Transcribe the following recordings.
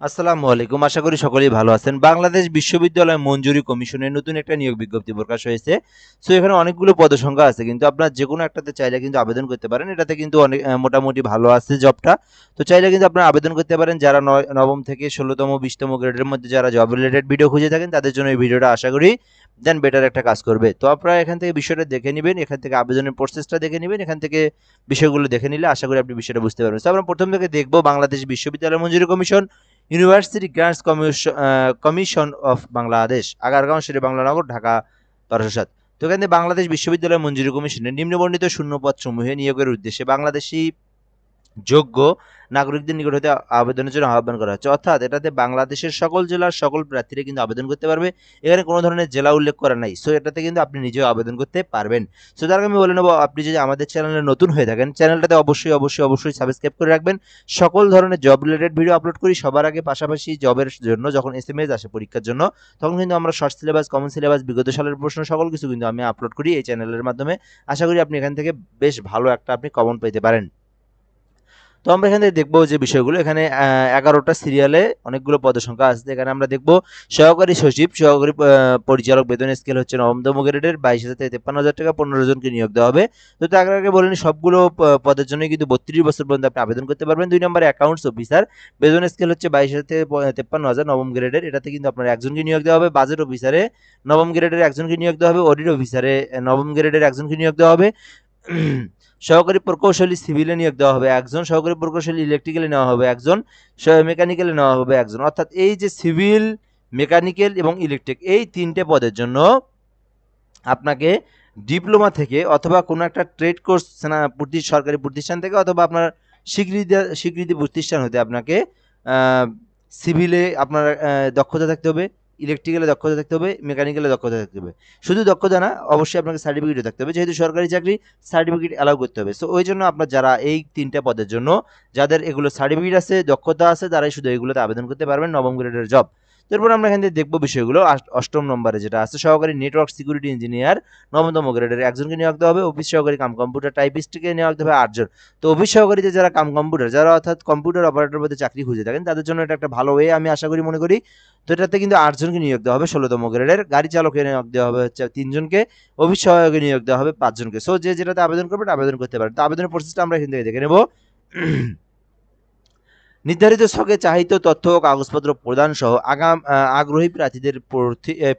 আসসালামু আলাইকুম। আশা করি সকলেই ভালো আছেন। বাংলাদেশ বিশ্ববিদ্যালয় মঞ্জুরি কমিশনের নতুন একটা নিয়োগ বিজ্ঞপ্তি প্রকাশ হয়েছে। সো এখানে অনেকগুলো পদসংখ্যা আছে, কিন্তু আপনার যে কোনো একটাতে চাইলে কিন্তু আবেদন করতে পারেন। এটাতে কিন্তু অনেক মোটামুটি ভালো আছে জবটা। তো চাইলে কিন্তু আপনারা আবেদন করতে পারেন। যারা নবম থেকে ষোলোতম, বিশতম গ্রেডের মধ্যে যারা জব রিলেটেড ভিডিও খুঁজে থাকেন, তাদের জন্য এই ভিডিওটা আশা করি দেন বেটার একটা কাজ করবে। তো আপনারা এখান থেকে বিষয়টা দেখে নেবেন, এখান থেকে আবেদনের প্রসেসটা দেখে নেবেন, এখান থেকে বিষয়গুলো দেখে নিলে আশা করি আপনি বিষয়টা বুঝতে পারবেন। তো আমরা প্রথম থেকে দেখব বাংলাদেশ বিশ্ববিদ্যালয় মঞ্জুরি commission university grants commission of Bangladesh Agargaon Shere Banglanagar Dhaka বারোশো সাত তো এখানে বাংলাদেশ বিশ্ববিদ্যালয় মঞ্জুরি কমিশনের নিম্নবর্ণিত শূন্যপদ সমূহে নিয়োগের উদ্দেশ্যে বাংলাদেশি যোগ্য নাগরিকদের নিকট হতে আবেদনের জন্য আহ্বান করা হচ্ছে। অর্থাৎ এটাতে বাংলাদেশের সকল জেলার সকল প্রার্থীরা কিন্তু আবেদন করতে পারবে। এখানে কোনো ধরনের জেলা উল্লেখ করা নাই। সো এটাতে কিন্তু আপনি নিজেও আবেদন করতে পারবেন। সো তার আমি বলে নেব, আপনি যদি আমাদের চ্যানেলে নতুন হয়ে থাকেন, চ্যানেলটাতে অবশ্যই অবশ্যই অবশ্যই সাবস্ক্রাইব করে রাখবেন। সকল ধরনের জব রিলেটেড ভিডিও আপলোড করি। সবার আগে পাশাপাশি জবের জন্য যখন এস এম এস আসে পরীক্ষার জন্য, তখন কিন্তু আমরা শর্ট সিলেবাস কমন সিলেবাস বিগত সালের প্রশ্ন, সকল কিছু কিন্তু আমি আপলোড করি এই চ্যানেলের মাধ্যমে। আশা করি আপনি এখান থেকে বেশ ভালো একটা আপনি কমন পেতে পারেন। তো আমরা এখানে দেখব যে বিষয়গুলো। এখানে এগারোটা সিরিয়ালে অনেকগুলো পদসংখ্যা আছে। এখানে আমরা দেখব সহকারী সচিব, সহকারী পরিচালক, বেতন স্কেল হচ্ছে নবমতম গ্রেডের বাইশ হাজার থেকে তেপ্পান্ন হাজার টাকা, পনেরো জনকে নিয়োগ দেওয়া হবে। তো তার আগে বলেন সবগুলো পদের জন্য কিন্তু বত্রিশ বছর পর্যন্ত আপনি আবেদন করতে পারবেন। দুই নম্বরে অ্যাকাউন্টস অফিসার বেতন স্কেল হচ্ছে বাইশ হাজার থেকে তেপ্পান্ন হাজার নবম গ্রেডের এটাতে কিন্তু আপনার একজনকে নিয়োগ দেওয়া হবে। বাজেট অফিসারে নবম গ্রেডের একজনকে নিয়োগ দেওয়া হবে। অডিট অফিসারে নবম গ্রেডের একজনকে নিয়োগ দেওয়া হবে। সহকারী প্রকৌশলী সিভিলে নিয়োগ দেওয়া হবে, একজন সহকারী প্রকৌশলী ইলেকট্রিক্যালে নেওয়া হবে, একজন মেকানিক্যালে নেওয়া হবে, একজন। অর্থাৎ এই যে সিভিল মেকানিক্যাল এবং ইলেকট্রিক এই তিনটে পদের জন্য আপনাকে ডিপ্লোমা থেকে অথবা কোনো একটা ট্রেড কোর্স প্রতি সরকারি প্রতিষ্ঠান থেকে অথবা আপনার স্বীকৃতি স্বীকৃতি প্রতিষ্ঠান হতে আপনাকে সিভিলে আপনার দক্ষতা থাকতে হবে। ইলেকট্রিক্যালে দক্ষতা থাকতে হবে মেকানিক্যালে দক্ষতা থাকতে হবে। শুধু দক্ষতা না, অবশ্যই আপনাকে সার্টিফিকেটও থাকতে হবে। যেহেতু সরকারি চাকরি সার্টিফিকেট অ্যালাউ করতে হবে। সো ওই জন্য আপনার যারা এই তিনটা পদের জন্য, যাদের এগুলো সার্টিফিকেট আছে, দক্ষতা আছে, তারাই শুধু এগুলোতে আবেদন করতে পারবেন, নবম গ্রেডের জব তারপর আমরা এখান থেকে দেখব বিষয়গুলো। অষ্টম নম্বরে যেটা আছে, সহকারী নেটওয়ার্ক সিকিউরিটি ইঞ্জিনিয়ার নবমতম গ্রেডের একজনকে নিয়োগ দেওয়া হবে অফিস সহকারী কাম কম্পিউটার টাইপিস্টকে নিয়োগ দেওয়া হবে আটজন। তো অফিস সহকারীতে যারা কাম কম্পিউটার যারা অর্থাৎ কম্পিউটার অপারেটর পদে চাকরি খুঁজে থাকেন, তাদের জন্য এটা একটা ভালো ওয়ে আমি আশা করি, মনে করি। তো এটাতে কিন্তু আটজনকে নিয়োগ দেওয়া হবে ষোলোতম গ্রেডের। গাড়ি চালকে নিয়োগ দেওয়া হবে হচ্ছে তিনজনকে অফিস নিয়োগ দেওয়া হবে পাঁচজনকে। সো যে যেটাতে আবেদন করবেন আবেদন করতে পারেন। তো আবেদনের প্রসেসটা আমরা এখান থেকে দেখে নেব। নির্ধারিত ছকে চাহিত তথ্য ও কাগজপত্র প্রদান সহ আগাম আগ্রহী প্রার্থীদের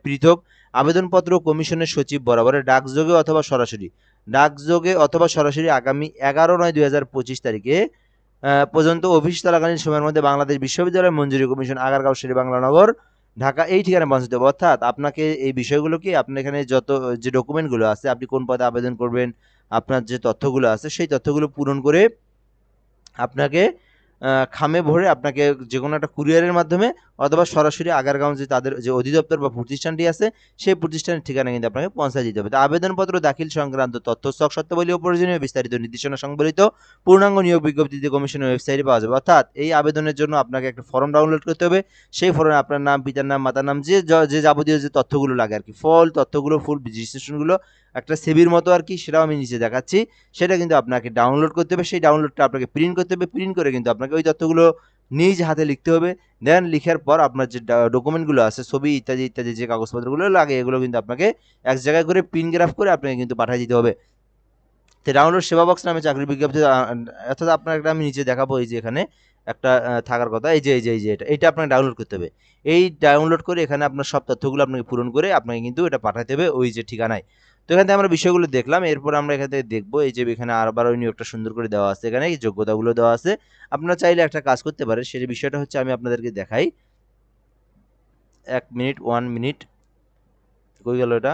পৃথক আবেদনপত্র কমিশনের সচিব বরাবরের ডাকযোগে অথবা সরাসরি। ডাকযোগে অথবা সরাসরি আগামী এগারো নয় দুই তারিখে পর্যন্ত অফিস চলাকালীন সময়ের মধ্যে বাংলাদেশ বিশ্ববিদ্যালয় মঞ্জুরি কমিশন আগারগাঁও শেরে বাংলানগর ঢাকা এই ঠিকানায় বঞ্চিত হবে। অর্থাৎ আপনাকে এই বিষয়গুলো কি আপনার এখানে যত, যে ডকুমেন্টগুলো আছে, আপনি কোন পদে আবেদন করবেন, আপনার যে তথ্যগুলো আছে, সেই তথ্যগুলো পূরণ করে আপনাকে খামে ভরে আপনাকে যে কোনো একটা কুরিয়ারের মাধ্যমে অথবা সরাসরি আগারগাঁও যে তাদের যে অধিদপ্তর বা প্রতিষ্ঠানটি আছে, সেই প্রতিষ্ঠানের ঠিকানা কিন্তু আপনাকে পৌঁছায় দিতে হবে। তো আবেদনপত্র, দাখিল সংক্রান্ত তথ্য, স্টক সত্যাবলী ও প্রয়োজনীয় বিস্তারিত নির্দেশনা সংবলিত পূর্ণাঙ্গ নিয়োগ বিজ্ঞপ্তিতে কমিশনের ওয়েবসাইটে পাওয়া যাবে। অর্থাৎ এই আবেদনের জন্য আপনাকে একটা ফর্ম ডাউনলোড করতে হবে। সেই ফর্মে আপনার নাম, পিতার নাম, মাতার নাম, যে যাবতীয় যে তথ্যগুলো লাগে আর কি। ফল, তথ্যগুলো, ফুল রেজিস্ট্রেশনগুলো একটা সেবির মতো আর কি, সেটাও আমি নিচে দেখাচ্ছি। সেটা কিন্তু আপনাকে ডাউনলোড করতে হবে। সেই ডাউনলোডটা আপনাকে প্রিন্ট করতে হবে। প্রিন্ট করে কিন্তু আপনাকে ওই তথ্যগুলো নিজ হাতে লিখতে হবে। দেন লিখার পর আপনার যে ডকুমেন্টগুলো আছে, ছবি ইত্যাদি ইত্যাদি যে কাগজপত্রগুলো লাগে, এগুলো কিন্তু আপনাকে এক জায়গায় করে প্রিন্ট গ্রাফ করে আপনাকে কিন্তু পাঠিয়ে দিতে হবে। তো ডাউনলোড সেবা বক্স নামে চাকরি বিজ্ঞপ্তি অর্থাৎ আপনার একটা আমি নিচে দেখাবো এই যে এখানে একটা থাকার কথা। এই যে এই যে এই যে এটা এটা আপনাকে ডাউনলোড করতে হবে। এই ডাউনলোড করে এখানে আপনার সব তথ্যগুলো আপনাকে পূরণ করে আপনাকে কিন্তু এটা পাঠাতে হবে ওই যে ঠিকানায়। তো এখান থেকে আমরা বিষয়গুলো দেখলাম, এরপর আমরা এখান থেকে দেখব এই যে এখানে আরবার ওই নিয়োগটা সুন্দর করে দেওয়া আছে এখানে, এই যোগ্যতাগুলো দেওয়া আছে। আপনারা চাইলে একটা কাজ করতে পারেন, সেই বিষয়টা হচ্ছে আমি আপনাদেরকে দেখাই। এক মিনিট ওয়ান মিনিট কই গেল এটা?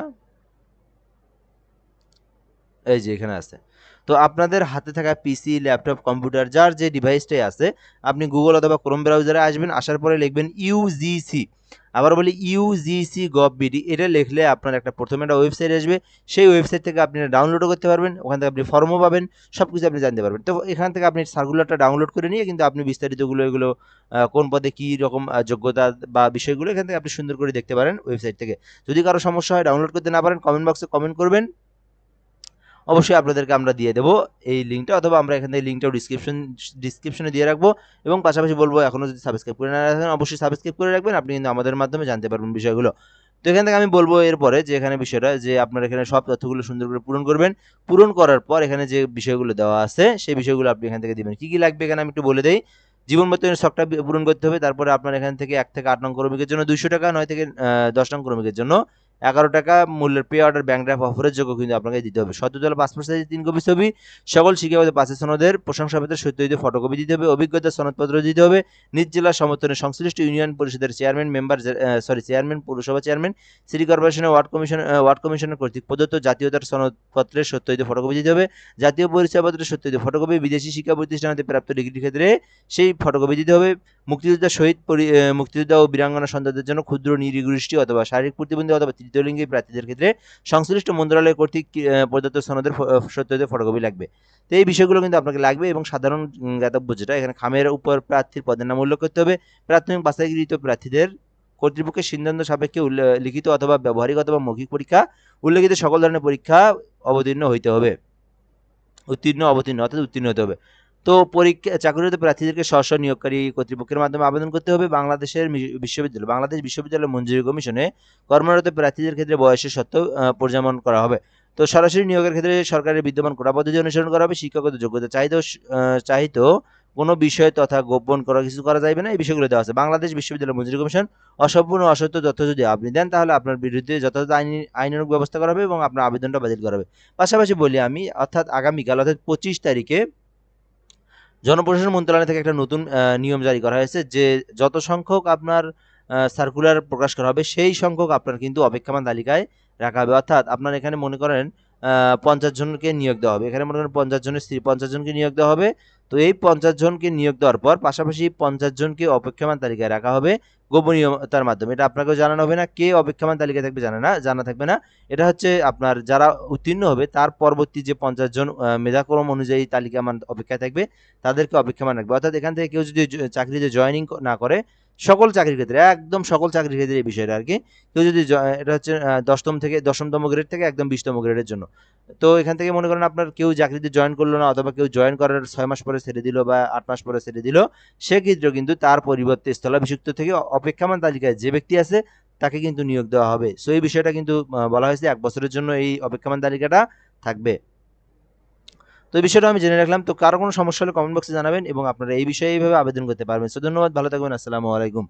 এই যে এখানে আছে। তো আপনাদের হাতে থাকা পিসি ল্যাপটপ কম্পিউটার যার যে ডিভাইসটাই আছে, আপনি গুগল অথবা ক্রোম ব্রাউজারে আসবেন, আসার পরে লিখবেন ইউজিসি আবার বলি ইউজিসি গভ বিডি এটা লিখলে আপনার একটা প্রথমে একটা ওয়েবসাইট আসবে, সেই ওয়েবসাইট থেকে আপনি ডাউনলোডও করতে পারবেন, ওখান থেকে আপনি ফর্মও পাবেন সব কিছু আপনি জানতে পারবেন। তো এখান থেকে আপনি সার্কুলারটা ডাউনলোড করে নিয়ে কিন্তু আপনি বিস্তারিতগুলো এগুলো কোন পদে কী রকম যোগ্যতা বা বিষয়গুলো এখান থেকে আপনি সুন্দর করে দেখতে পারেন ওয়েবসাইট থেকে। যদি কারও সমস্যা হয় ডাউনলোড করতে না পারেন কমেন্ট বক্সে কমেন্ট করবেন। অবশ্যই আপনাদেরকে আমরা দিয়ে দেবো এই লিঙ্কটা অথবা আমরা এখান থেকে লিঙ্কটাও ডিসক্রিপশন ডিসক্রিপশনে দিয়ে রাখব। এবং পাশাপাশি বলব এখনও যদি সাবস্ক্রাইব করে না রাখেন, অবশ্যই সাবস্ক্রাইব করে রাখবেন। আপনি কিন্তু আমাদের মাধ্যমে জানতে পারবেন বিষয়গুলো। তো এখান থেকে আমি বলব এরপরে যে এখানে বিষয়টা, যে আপনার এখানে সব তথ্যগুলো সুন্দর করে পূরণ করবেন। পূরণ করার পর এখানে যে বিষয়গুলো দেওয়া আছে, সেই বিষয়গুলো আপনি এখান থেকে দেবেন। কী কী লাগবে এখানে আমি একটু বলে দিই। জীবন মৃত্যুর শখটা পূরণ করতে হবে, তারপরে আপনার এখান থেকে এক থেকে আট নং ক্রমিকের জন্য দুইশো টাকা, নয় থেকে দশ নং ক্রমিকের জন্য। এগারো টাকা মূল্যের পে অর্ডার ব্যাংক ড্রাফট অফারের যোগ্য কিন্তু আপনাকে দিতে হবে। সত্যতলা পাসপোর্ট সাইজের তিন কপি ছবি, সকল শিক্ষাগত পাশের সনদের প্রশংসাপত্রের সত্যিতে ফটোকপি দিতে হবে, অভিজ্ঞতা সনদপত্র দিতে হবে। নিজ জেলার সমর্থনে সংশ্লিষ্ট ইউনিয়ন পরিষদের চেয়ারম্যান মেম্বার সরি চেয়ারম্যান পৌরসভা চেয়ারম্যান সিটি কর্পোরেশনের ওয়ার্ড কমিশন ওয়ার্ড কমিশনের কর্তৃক প্রদত্ত জাতীয়তার সনদপত্রের সত্যিতে ফটোকপি দিতে হবে। জাতীয় পরিচয়পত্রের সত্যিতে ফটোকপি বিদেশি শিক্ষা প্রতিষ্ঠান হতে প্রাপ্ত ডিগ্রির ক্ষেত্রে সেই ফটোকপি দিতে হবে। মুক্তিযোদ্ধা শহীদ মুক্তিযোদ্ধা ও বীরাঙ্গনা সন্তানদের জন্য ক্ষুদ্র নিরীগোষ্ঠী অথবা শারীরিক প্রতিবন্ধী অথবা তৃতীয় লিঙ্গী প্রার্থীদের ক্ষেত্রে সংশ্লিষ্ট মন্ত্রণালয় কর্তৃক প্রদত্ত সনদের সত্যতে ফটোকপি লাগবে। তো এই বিষয়গুলো কিন্তু আপনাকে লাগবে এবং সাধারণ জ্ঞাতব্য যেটা এখানে খামের উপর প্রার্থীর পদের নাম উল্লেখ করতে হবে। প্রাথমিক বাছাইকৃত প্রার্থীদের কর্তৃপক্ষের সিদ্ধান্ত সাপেক্ষে লিখিত অথবা ব্যবহারিক অথবা মৌখিক পরীক্ষা, উল্লেখিত সকল ধরনের পরীক্ষা অবতীর্ণ হইতে হবে। উত্তীর্ণ, অবতীর্ণ, অর্থাৎ উত্তীর্ণ হতে হবে। তো পরীক্ষা, চাকরিরত প্রার্থীদেরকে স্ব নিয়োগকারী কর্তৃপক্ষের মাধ্যমে আবেদন করতে হবে। বাংলাদেশের বিশ্ববিদ্যালয়, বাংলাদেশ বিশ্ববিদ্যালয় মঞ্জুরি কমিশনে কর্মরত প্রার্থীদের ক্ষেত্রে বয়সের সত্ত্বেও পরিচালন করা হবে। তো সরাসরি নিয়োগের ক্ষেত্রে সরকারের বিদ্যমান কোটা পদ্ধতি অনুসরণ করা হবে। শিক্ষাগত যোগ্যতা চাহিদা চাহিত কোনো বিষয় তথা গোপন করা কিছু করা যাবে না। এই বিষয়গুলো দেওয়া আছে। বাংলাদেশ বিশ্ববিদ্যালয় মঞ্জুরি কমিশন অসম্পূর্ণ অসত্য তথ্য যদি আপনি দেন, তাহলে আপনার বিরুদ্ধে যথাযথ আইনি, আইনানুগ ব্যবস্থা করা হবে এবং আপনার আবেদনটা বাতিল করা হবে। পাশাপাশি বলি আমি, অর্থাৎ আগামীকাল, অর্থাৎ পঁচিশ তারিখে জনপ্রশাসন মন্ত্রণালয় থেকে একটা নতুন নিয়ম জারি করা হয়েছে যে যত সংখ্যক আপনার সার্কুলার প্রকাশ করা হবে, সেই সংখ্যক আপনার কিন্তু অপেক্ষমান তালিকায় রাখা হবে। অর্থাৎ আপনার এখানে মনে করেন পঞ্চাশ জনকে নিয়োগ দেওয়া হবে। এখানে মনে করেন পঞ্চাশ জনের স্ত্রী, পঞ্চাশ জনকে নিয়োগ দেওয়া হবে। তো এই পঞ্চাশ জনকে নিয়োগ দেওয়ার পর পাশাপাশি পঞ্চাশ জনকে অপেক্ষমান তালিকায় রাখা হবে গোপনীয়তার মাধ্যমে। এটা আপনাকেও জানানো হবে না, কে অপেক্ষমান তালিকায় থাকবে জানে না, জানা থাকবে না। এটা হচ্ছে আপনার যারা উত্তীর্ণ হবে, তার পরবর্তী যে পঞ্চাশ জন মেধাক্রম অনুযায়ী তালিকা মান অপেক্ষায় থাকবে, তাদেরকে অপেক্ষমান রাখবে। অর্থাৎ এখান থেকে কেউ যদি চাকরিতে জয়েনিং না করে সকল চাকরির ক্ষেত্রে একদম সকল চাকরির ক্ষেত্রে এই বিষয়টা আর কি কেউ যদি এটা হচ্ছে আহ, দশতম থেকে দশমতম গ্রেড থেকে একদম বিশতম গ্রেডের জন্য। তো এখান থেকে মনে করেন আপনার কেউ চাকরিতে জয়েন করল না অথবা কেউ জয়েন করার ছয় মাস পরে ছেড়ে দিল বা আট মাস পরে ছেড়ে দিল সেক্ষেত্রেও কিন্তু তার পরিবর্তে স্থলাভিষিক্ত থেকে অপেক্ষমান তালিকায় যে ব্যক্তি আছে তাকে কিন্তু নিয়োগ দেওয়া হবে। সো এই বিষয়টা কিন্তু বলা হয়েছে এক বছরের জন্য এই অপেক্ষমান তালিকাটা থাকবে। তো এই বিষয়টা আমি জেনে রাখলাম। তো কারও কোনো সমস্যা হলে কমেন্ট বক্সে জানাবেন এবং আপনারা এই বিষয়ে এইভাবে আবেদন করতে পারবেন। সো ধন্যবাদ, ভালো থাকবেন, আসসালামু আলাইকুম।